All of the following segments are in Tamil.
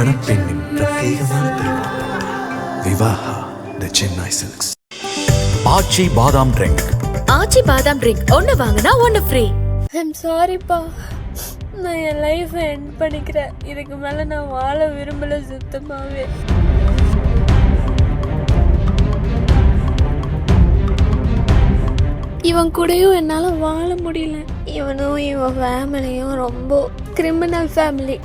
மணப்பெண்ணின் பிரத்யேகமான திருமணம். Vivaha the Chennai silks Aachi Badam drink. Aachi பாதாம் ட்ரிங்க். ஒன்னு வாங்கினா ஒன்னு ஃப்ரீ ஐம் சாரிப்பா நான் என் லைஃப்பை எண்ட் பண்ணிக்கிறேன். இதுக்கு மேலே நான் வாழ விரும்பல சுத்தமாகவே இவன் கூடயும் என்னால் வாழ முடியல. இவனும் இவன் ஃபேமிலியும் ரொம்ப கிரிமினல் ஃபேமிலி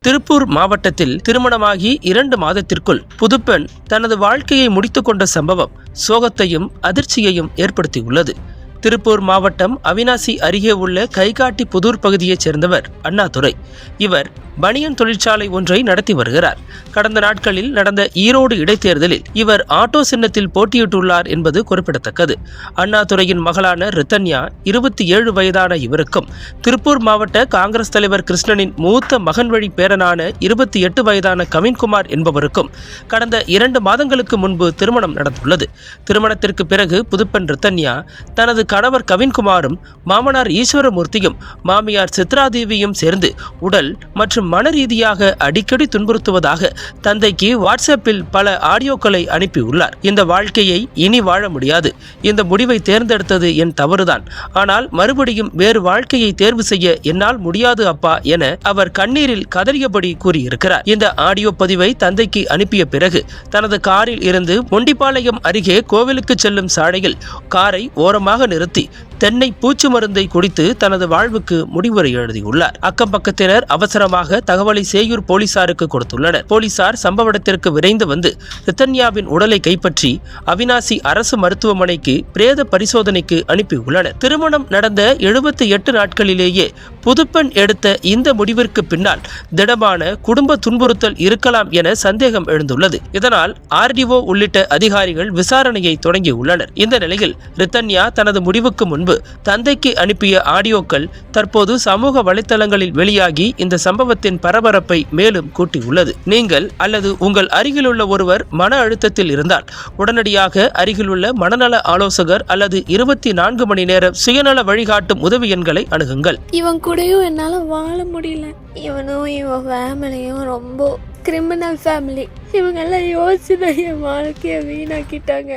திருப்பூர் மாவட்டத்தில் திருமணமாகி இரண்டு மாதத்திற்குள் புதுப்பெண் தனது வாழ்க்கையை முடித்துக்கொண்ட சம்பவம் சோகத்தையும் அதிர்ச்சியையும் ஏற்படுத்தியுள்ளது. திருப்பூர் மாவட்டம் அவினாசி அருகே உள்ள கைகாட்டி புதூர் பகுதியைச் சேர்ந்தவர் அண்ணாதுரை. இவர் பனியன் தொழிற்சாலை ஒன்றை நடத்தி வருகிறார். கடந்த நாட்களில் நடந்த ஈரோடு இடைத்தேர்தலில் இவர் ஆட்டோ சின்னத்தில் போட்டியிட்டுள்ளார் என்பது குறிப்பிடத்தக்கது. அண்ணாதுரையின் மகளான ரித்தன்யா இருபத்தி ஏழு வயதான இவருக்கும் திருப்பூர் மாவட்ட காங்கிரஸ் தலைவர் கிருஷ்ணனின் மூத்த மகன் வழி பேரனான இருபத்தி எட்டு வயதான கவின்குமார் என்பவருக்கும் கடந்த இரண்டு மாதங்களுக்கு முன்பு திருமணம் நடந்துள்ளது. திருமணத்திற்கு பிறகு புதுப்பெண் ரித்தன்யா தனது கணவர் கவின்குமாரும் மாமனார் ஈஸ்வரமூர்த்தியும் மாமியார் சித்ராதேவியும் சேர்ந்து உடல் மற்றும் மன ரீதியாக அடிக்கடி துன்புறுத்துவதாக தந்தைக்கு வாட்ஸ்அப்பில் பல ஆடியோக்களை அனுப்பியுள்ளார். இந்த வாழ்க்கையை இனி வாழ முடியாது. இந்த முடிவை தேர்ந்தெடுத்தது என் தவறுதான். ஆனால் மறுபடியும் வேறு வாழ்க்கையை தேர்வு செய்ய என்னால் முடியாது அப்பா என அவர் கண்ணீரில் கதறியபடி கூறியிருக்கிறார். இந்த ஆடியோ பதிவை தந்தைக்கு அனுப்பிய பிறகு தனது காரில் இருந்து மொண்டிப்பாளையம் அருகே கோவிலுக்கு செல்லும் சாலையில் காரை ஓரமாக நிறுத்தி தென்னை பூச்சி மருந்தை குடித்து தனது வாழ்வுக்கு முடிவுரை எழுதியுள்ளார். அக்கம் பக்கத்தினர் அவசரமாக தகவலை சேயூர் போலீசாருக்கு கொடுத்துள்ளனர். போலீசார் சம்பவ இடத்திற்கு விரைந்து வந்து ரித்தன்யாவின் உடலை கைப்பற்றி அவினாசி அரசு மருத்துவமனைக்கு பிரேத பரிசோதனைக்கு அனுப்பியுள்ளனர். திருமணம் நடந்த எழுபத்தி எட்டு நாட்களிலேயே புதுப்பெண் எடுத்த இந்த முடிவிற்கு பின்னால் திடமான குடும்ப துன்புறுத்தல் இருக்கலாம் என சந்தேகம் எழுந்துள்ளது. இதனால் ஆர்டிஓ உள்ளிட்ட அதிகாரிகள் விசாரணையை தொடங்கியுள்ளனர். இந்த நிலையில் ரித்தன்யா தனது முடிவுக்கு முன்பு தந்தைக்கு அனுப்பிய ஆடியோக்கள் தற்போது சமூக வலைத்தளங்களில் வெளியாகி இந்த சம்பவத்தின் பரபரப்பை மேலும் கூட்டியுள்ளது. நீங்கள் அல்லது உங்கள் அருகிலுள்ள ஒருவர் மன அழுத்தத்தில் இருந்தால் உடனடியாக அருகிலுள்ள மனநல ஆலோசகர் அல்லது இருபத்தி நான்கு மணி நேர சுயநல வழிகாட்டும் உதவி எண்களை அணுகுங்கள். இவன் கூடயும் என்னால் வாழ முடியல. இவனும் இவன் ஃபேமிலியும் ரொம்ப கிரிமினல் ஃபேமிலி இவங்கெல்லாம் யோசிச்சு என் வாழ்க்கையை வீணாக்கிட்டாங்க.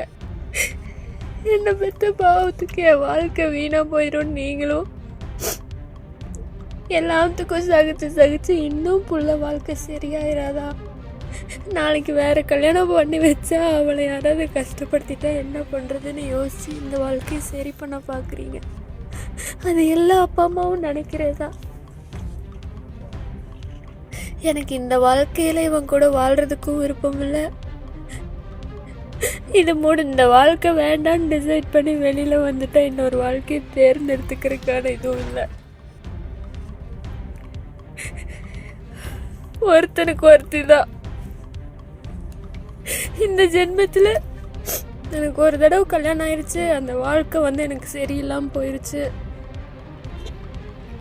என்னை பெற்ற பாவத்துக்கு என் வாழ்க்கை வீணாக போயிடும் நீங்களும்? எல்லாத்துக்கும் சகிச்சு சகிச்சு இன்னும் புள்ள வாழ்க்கை சரியாயிராதா? நாளைக்கு வேற கல்யாணம் பண்ணி வச்சா அவளை யாராவது கஷ்டப்படுத்திட்டா என்ன பண்ணுறதுன்னு யோசித்து இந்த வாழ்க்கையை சரி பண்ண பார்க்குறீங்க அது எல்லா அப்பா அம்மாவும் நினைக்கிறதா? எனக்கு இந்த வாழ்க்கையில இவன் கூட வாழ்கிறதுக்கும் விருப்பம் இல்லை. இது மூடு இந்த வாழ்க்கை வேண்டாம்னு டிசைட் பண்ணி வெளியில் வந்துட்டால் இன்னொரு வாழ்க்கையை தேர்ந்தெடுத்துக்கிறதுக்கான இதுவும் இல்லை. ஒருத்தனுக்கு ஒருத்தி தான் இந்த ஜென்மத்தில் எனக்கு ஒரு தடவை கல்யாணம் ஆயிடுச்சு அந்த வாழ்க்கை வந்து எனக்கு சரியில்லாமல் போயிடுச்சு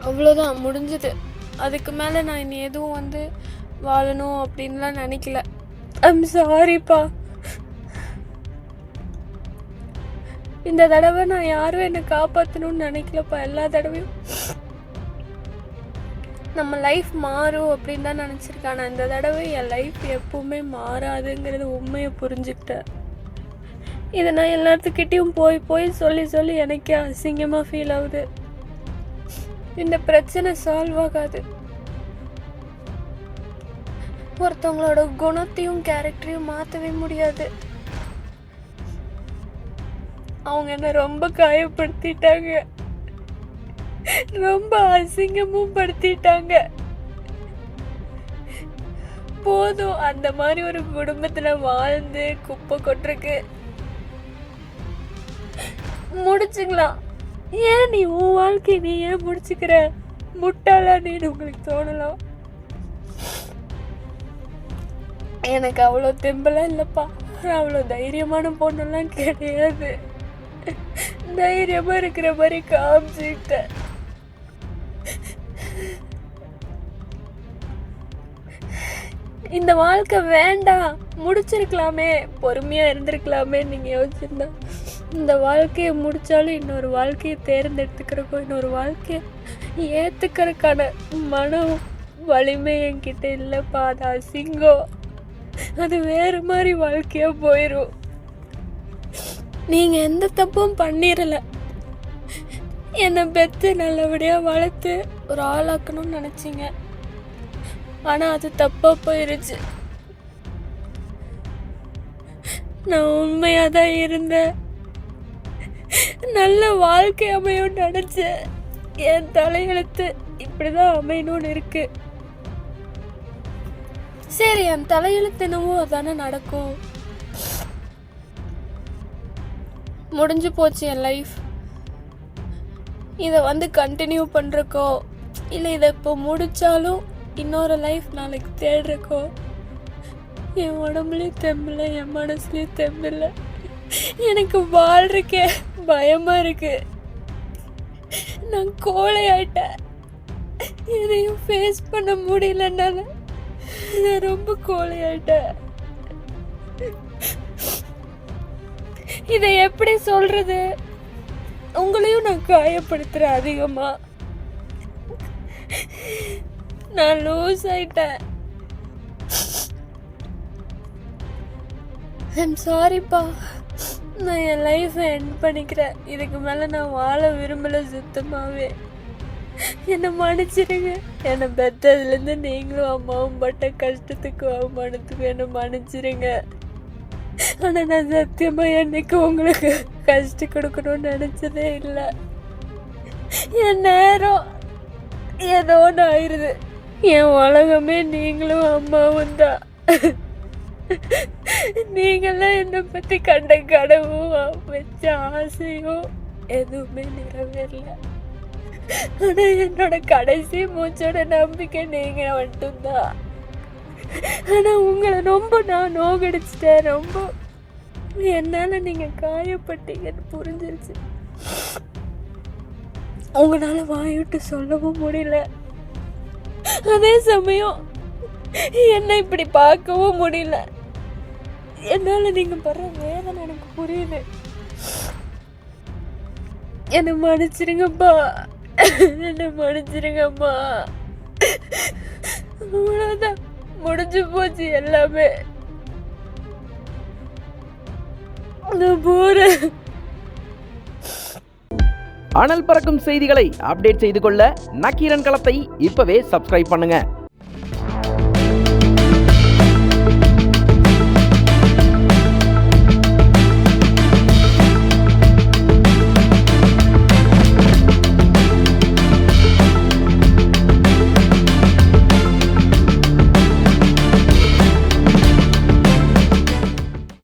அவ்வளோதான் முடிஞ்சது. அதுக்கு மேலே நான் இனி எதுவும் வந்து வாழணும் அப்படின்லாம் நினைக்கல. ஐம் சாரிப்பா இந்த தடவை நான் யாரும் என்னை காப்பாற்றணும்னு நினைக்கலப்பா எல்லா தடவையும். நம்ம லைஃப் மாறும் அப்படின்னு தான் நினச்சிருக்கேன். ஆனால் இந்த தடவை என் லைஃப் எப்பவுமே மாறாதுங்கிறது உண்மையை புரிஞ்சுக்கிட்டேன். இதை நான் எல்லாத்துக்கிட்டேயும் போய் போய் சொல்லி சொல்லி எனக்கே அசிங்கமாக ஃபீல் ஆகுது. இந்த பிரச்சனை சால்வ் ஆகாது. ஒருத்தவங்களோட குணத்தையும் கேரக்டரையும் மாற்றவே முடியாது. அவங்க என்ன ரொம்ப காயப்படுத்திட்டாங்க. ரொம்ப அசிங்கமும் படுத்திட்டாங்க. போதும் அந்த மாதிரி ஒரு குடும்பத்துல வாழ்ந்து குப்பை கொட்டுருக்கு முடிச்சுக்கலாம். ஏன் நீ உன் வாழ்க்கை நீ ஏன் முடிச்சுக்கிற? முட்டாளா நீன்னு உங்களுக்கு தோணலாம். எனக்கு அவ்வளோ தெம்பலாம் இல்லைப்பா. அவ்வளோ தைரியமான பொண்ணெல்லாம் கிடையாது. தைரியமா இருக்கிற மாதிரி காமிச்சுக்கிட்டேன். இந்த வாழ்க்கை வேண்டாம். முடிச்சிருக்கலாமே. பொறுமையா இருந்திருக்கலாமே நீங்க யோசிச்சிருந்தா. இந்த வாழ்க்கையை முடிச்சாலும் இன்னொரு வாழ்க்கையை தேர்ந்தெடுத்துக்கிறக்கும் இன்னொரு வாழ்க்கையை ஏத்துக்கிறதுக்கான மனம் வலிமை என்கிட்ட இல்லைப்பா. அது அசிங்கம். அது வேறு மாதிரி வாழ்க்கையாக போயிடும் நீங்க எந்த தப்பும் பண்ணிரல. என்னை பெத்து நல்லபடியா வளர்த்து ஒரு ஆளாக்கணும்னு நினைச்சீங்க. ஆனா அது தப்பா போயிருச்சு. நான் உண்மையா தான் இருந்தேன். நல்ல வாழ்க்கை அமையும் நினச்சேன். என் தலையெழுத்து இப்படிதான் அமையணும்னு இருக்கு. சரி என் தலையெழுத்து என்னவோ அதானே நடக்கும். முடிஞ்சு போச்சு என் லைஃப் இதை வந்து கண்டினியூ பண்ணுறக்கோ இல்லை இதை இப்போ முடித்தாலும் இன்னொரு லைஃப் நாளைக்கு தேடுறக்கோ என் உடம்புலையும் தெம்பில்ல என் மனசுலேயும் தெம்பில்ல எனக்கு வாழ்றக்கே பயமாக இருக்கு. நான் கோழை ஆயிட்டேன். எதையும் ஃபேஸ் பண்ண முடியலன்னால நான் ரொம்ப கோழை ஆயிட்டேன். இதை எப்படி சொல்றது? உங்களையும் நான் காயப்படுத்துறேன் அதிகமா. நான் லூஸ் ஆயிட்டேன். ஐம் சாரிப்பா நான் என் லைஃப்பை என் பண்ணிக்கிறேன். இதுக்கு மேலே நான் வாழ விரும்பலை சுத்தமாகவே என்னை மன்னிச்சிருங்க. என்னை பெத்ததுலேருந்து நீங்களும் அம்மாவும் பட்ட கஷ்டத்துக்கு அவமானத்துக்கு என்னை மன்னிச்சிருங்க. ஆனால் நான் சத்தியமாக என்னைக்கு உங்களுக்கு கஷ்டம் கொடுக்கணும்னு நினச்சதே இல்லை. என் நேரம் ஏதோ ஒன்று ஆயிடுது என் உலகமே நீங்களும் அம்மாவும் தான். நீங்களாம் என்னை பற்றி கண்ட கடவும் வச்ச ஆசையும் எதுவுமே நிறைவேறல. ஆனால் என்னோட கடைசி மூச்சோட நம்பிக்கை நீங்கள் மட்டும்தான். ஆனால் உங்களை ரொம்ப நான் நோகடிச்சிட்டேன். ரொம்ப என்னால் நீங்கள் காயப்பட்டீங்கன்னு புரிஞ்சிருச்சு. உங்களால் வாயிட்டு சொல்லவும் முடியல. அதே சமயம் என்னை இப்படி பார்க்கவும் முடியல. என்னால் நீங்கள் படுற வேதனை எனக்கு புரியுது. என்னை மன்னிச்சிருங்கப்பா. என்னை மன்னிச்சிருங்கப்பா. அவ்வளோதான் முடிஞ்சு போச்சு எல்லாமே. நான் போறேன் அனல் பறக்கும் செய்திகளை அப்டேட் செய்து கொள்ள நக்கீரன் களத்தை இப்பவே சப்ஸ்கிரைப் பண்ணுங்க.